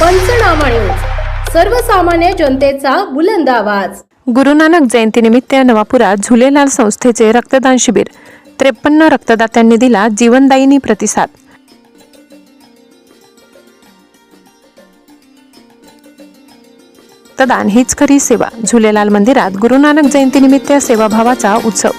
पंचनामा न्यूज. सर्वसामान्य जनतेचा बुलंद आवाज. गुरु नानक जयंतीनिमित्त नवापुरात झुलेलाल संस्थेचे रक्तदान शिबिर. त्रेपन्न रक्तदात्यांनी दिला जीवनदायिनी प्रतिसाद. रक्तदान हीच खरी सेवा. झुलेलाल मंदिरात गुरु नानक जयंतीनिमित्त सेवाभावाचा उत्सव.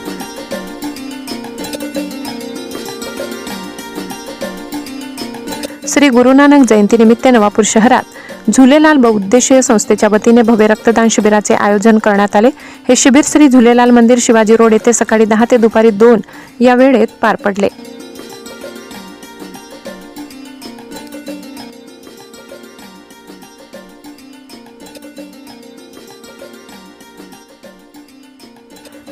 श्री गुरु नानक जयंतीनिमित्त नवापूर शहरात झुलेलाल बहुउद्देशीय संस्थेच्या वतीने भव्य रक्तदान शिबिराचे आयोजन करण्यात आले. हे शिबिर श्री झुलेलाल मंदिर शिवाजी रोड येथे सकाळी दहा ते दुपारी दोन या वेळेत पार पडले.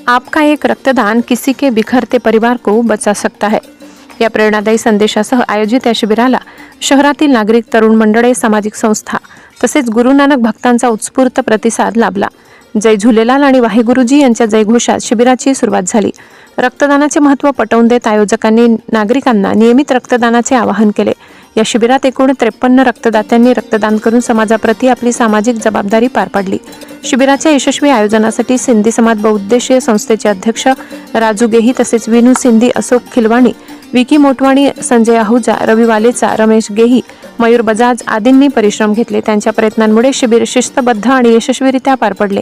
आपका एक रक्तदान किसी के बिखरते परिवार को बचा सकता है. या प्रेरणादायी संदेशासह आयोजित या शिबिराला शहरातील नागरिक तरुण मंडळे सामाजिक संस्था तसेच गुरु नानक भक्तांचा उत्स्फूर्त प्रतिसाद लाभला. जय झुलेलाल आणि वाहेगुरुजी यांच्या जयघोषात शिबिराची सुरुवात झाली. रक्तदानाचे महत्त्व पटवून देत आयोजकांनी नागरिकांना नियमित रक्तदानाचे आवाहन केले. या शिबिरात एकूण त्रेपन्न रक्तदात्यांनी रक्तदान करून समाजाप्रती आपली सामाजिक जबाबदारी पार पाडली. शिबिराच्या यशस्वी आयोजनासाठी सिंधी समाज बहुउद्देशीय संस्थेचे अध्यक्ष राजू गेही तसेच विनू सिंधी अशोक खिलवाणी विकी मोटवाणी संजय आहुजा रवी वालेचा रमेश गेही मयूर बजाज आदींनी परिश्रम घेतले. त्यांच्या प्रयत्नांमुळे शिबिर शिस्तबद्ध आणि यशस्वीरित्या पार पडले.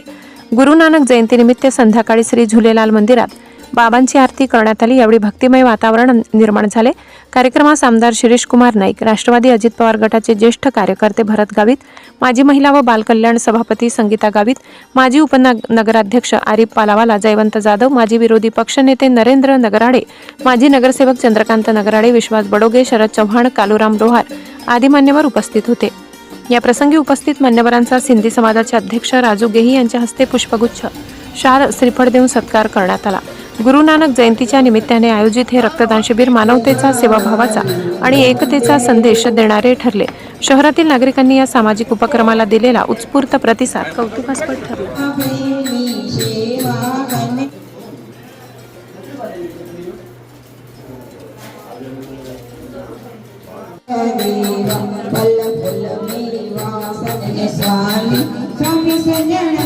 गुरु नानक जयंतीनिमित्त संध्याकाळी श्री झुलेलाल मंदिरात बाबांची आरती करण्यात आली. यावेळी भक्तिमय वातावरण निर्माण झाले. कार्यक्रमास आमदार शिरीष कुमार नाईक राष्ट्रवादी अजित पवार गटाचे ज्येष्ठ कार्यकर्ते भरत गावित माजी महिला व बालकल्याण सभापती संगीता गावित माजी उपनगराध्यक्ष आरिफ पालावाला जयवंत जाधव माजी विरोधी पक्षनेते नरेंद्र नगराडे माजी नगरसेवक चंद्रकांत नगराडे विश्वास बडोगे शरद चव्हाण कालूराम लोहार आदी मान्यवर उपस्थित होते. या प्रसंगी उपस्थित मान्यवरांचा सिंधी समाजाचे अध्यक्ष राजू गेही यांच्या हस्ते पुष्पगुच्छ शार श्रीफळ देऊन सत्कार करण्यात आला. गुरु नानक जयंतीच्या निमित्ताने आयोजित हे रक्तदान शिबिर मानवतेचा सेवाभावाचा आणि एकतेचा संदेश देणारे ठरले. शहरातील नागरिकांनी या सामाजिक उपक्रमाला दिलेला उत्स्फूर्त प्रतिसाद कौतुकास्पद ठरला. स्वामी स्वामी सजन